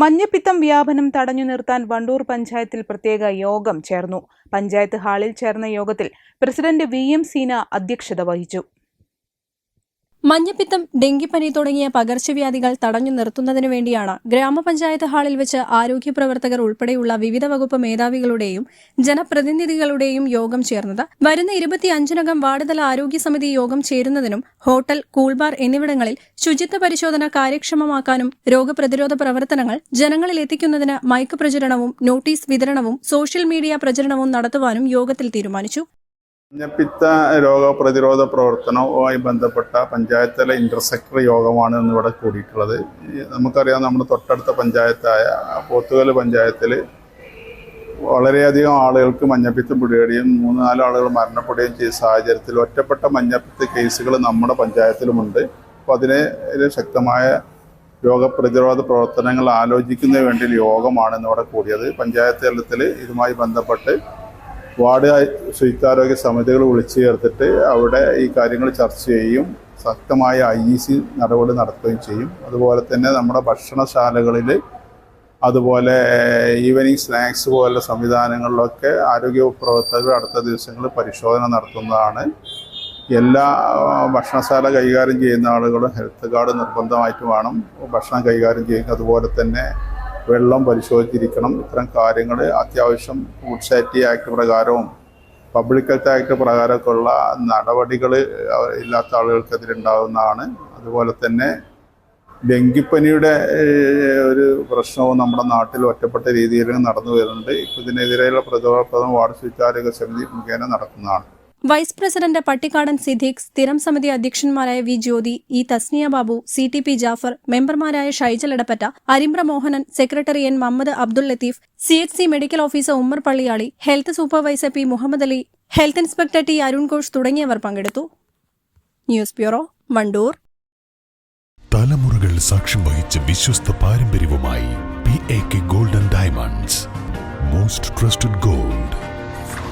മഞ്ഞപ്പിത്തം വ്യാപനം തടഞ്ഞു നിർത്താൻ വണ്ടൂർ പഞ്ചായത്തിൽ പ്രത്യേക യോഗം ചേർന്നു. പഞ്ചായത്ത് ഹാളിൽ ചേർന്ന യോഗത്തിൽ പ്രസിഡന്റ് വി എം സീന അധ്യക്ഷത വഹിച്ചു. മഞ്ഞപ്പിത്തം ഡെങ്കിപ്പനി തുടങ്ങിയ പകർച്ചവ്യാധികൾ തടഞ്ഞു നിർത്തുന്നതിനു വേണ്ടിയാണ് ഗ്രാമപഞ്ചായത്ത് ഹാളിൽ വെച്ച് ആരോഗ്യ പ്രവർത്തകർ ഉൾപ്പെടെയുള്ള വിവിധ വകുപ്പ് മേധാവികളുടെയും ജനപ്രതിനിധികളുടെയും യോഗം ചേർന്നത്. വരുന്ന ഇരുപത്തിയഞ്ചിനകം വാർഡുതല ആരോഗ്യ സമിതി യോഗം ചേരുന്നതിനും ഹോട്ടൽ കൂൾബാർ എന്നിവിടങ്ങളിൽ ശുചിത്വ പരിശോധന കാര്യക്ഷമമാക്കാനും രോഗപ്രതിരോധ പ്രവർത്തനങ്ങൾ ജനങ്ങളിൽ എത്തിക്കുന്നതിന് മൈക്ക് പ്രചരണവും നോട്ടീസ് വിതരണവും സോഷ്യൽ മീഡിയ പ്രചരണവും നടത്തുവാനും യോഗത്തിൽ തീരുമാനിച്ചു. മഞ്ഞപ്പിത്ത രോഗപ്രതിരോധ പ്രവർത്തനവുമായി ബന്ധപ്പെട്ട പഞ്ചായത്തിലെ ഇന്റർസെക്ടർ യോഗമാണ് ഇന്നിവിടെ കൂടിയിട്ടുള്ളത്. നമുക്കറിയാം നമ്മുടെ തൊട്ടടുത്ത പഞ്ചായത്തായ പോത്തുകൽ പഞ്ചായത്തിൽ വളരെയധികം ആളുകൾക്ക് മഞ്ഞപ്പിത്തം പിടിപെടുകയും മൂന്ന് നാല് ആളുകൾ മരണപ്പെടുകയും ചെയ്ത സാഹചര്യത്തിൽ ഒറ്റപ്പെട്ട മഞ്ഞപ്പിത്ത കേസുകൾ നമ്മുടെ പഞ്ചായത്തിലുമുണ്ട്. അപ്പോൾ അതിന് ശക്തമായ രോഗപ്രതിരോധ പ്രവർത്തനങ്ങൾ ആലോചിക്കുന്നതിന് വേണ്ടി യോഗമാണ് ഇന്നിവിടെ കൂടിയത്. പഞ്ചായത്ത് തലത്തിൽ ഇതുമായി ബന്ധപ്പെട്ട് വാർഡ് ശുചിത്വാരോഗ്യ സമിതികൾ വിളിച്ചു ചേർത്തിട്ട് അവിടെ ഈ കാര്യങ്ങൾ ചർച്ച ചെയ്യും. ശക്തമായ ഐ ഇ സി നടപടി നടത്തുകയും ചെയ്യും. അതുപോലെ തന്നെ നമ്മുടെ ഭക്ഷണശാലകളിൽ അതുപോലെ ഈവനിങ് സ്നാക്സ് പോലുള്ള സംവിധാനങ്ങളിലൊക്കെ ആരോഗ്യ പ്രവർത്തകർ അടുത്ത ദിവസങ്ങളിൽ പരിശോധന നടത്തുന്നതാണ്. എല്ലാ ഭക്ഷണശാല കൈകാര്യം ചെയ്യുന്ന ആളുകളും ഹെൽത്ത് കാർഡ് നിർബന്ധമായിട്ട് വേണം. ഭക്ഷണം കൈകാര്യം ചെയ്യുക. അതുപോലെ തന്നെ വെള്ളം പരിശോധിച്ചിരിക്കണം. ഇത്തരം കാര്യങ്ങൾ അത്യാവശ്യം ഫുഡ് സേഫ്റ്റി ആക്ട് പ്രകാരവും പബ്ലിക് ഹെൽത്ത് ആക്ട് പ്രകാരമൊക്കെ ഉള്ള നടപടികൾ ഇല്ലാത്ത ആളുകൾക്കെതിരെ ഉണ്ടാകുന്നതാണ് അതുപോലെ തന്നെ ഡെങ്കിപ്പനിയുടെ ഒരു പ്രശ്നവും നമ്മുടെ നാട്ടിൽ ഒറ്റപ്പെട്ട രീതിയിൽ നടന്നു വരുന്നുണ്ട്. ഇപ്പം ഇതിനെതിരെയുള്ള പ്രതിരോധം വാർഡ് ശുചിത്വാരോഗ്യ സമിതി മുഖേന നടക്കുന്നതാണ് വൈസ് പ്രസിഡന്റ് പട്ടിക്കാടൻ സിദ്ദീഖ് സ്ഥിരം സമിതി അധ്യക്ഷന്മാരായ V Jyothi E Thasniya Babu C T P Jafar മെമ്പർമാരായ Shaijal Edappatta Arimra Mohanan secretary N Muhammad Abdul Latheef C H C medical officer Ummer Palliyali health supervisor P Muhammad Ali health inspector T Arun Ghosh തുടങ്ങിയവർ പങ്കെടുത്തു. News bureau Wandoor തലമുറകൾ സാക്ഷ്യം വഹിച്ച വിശ്വസ്ത പാരമ്പര്യവുമായി P A K golden diamonds. Most trusted gold.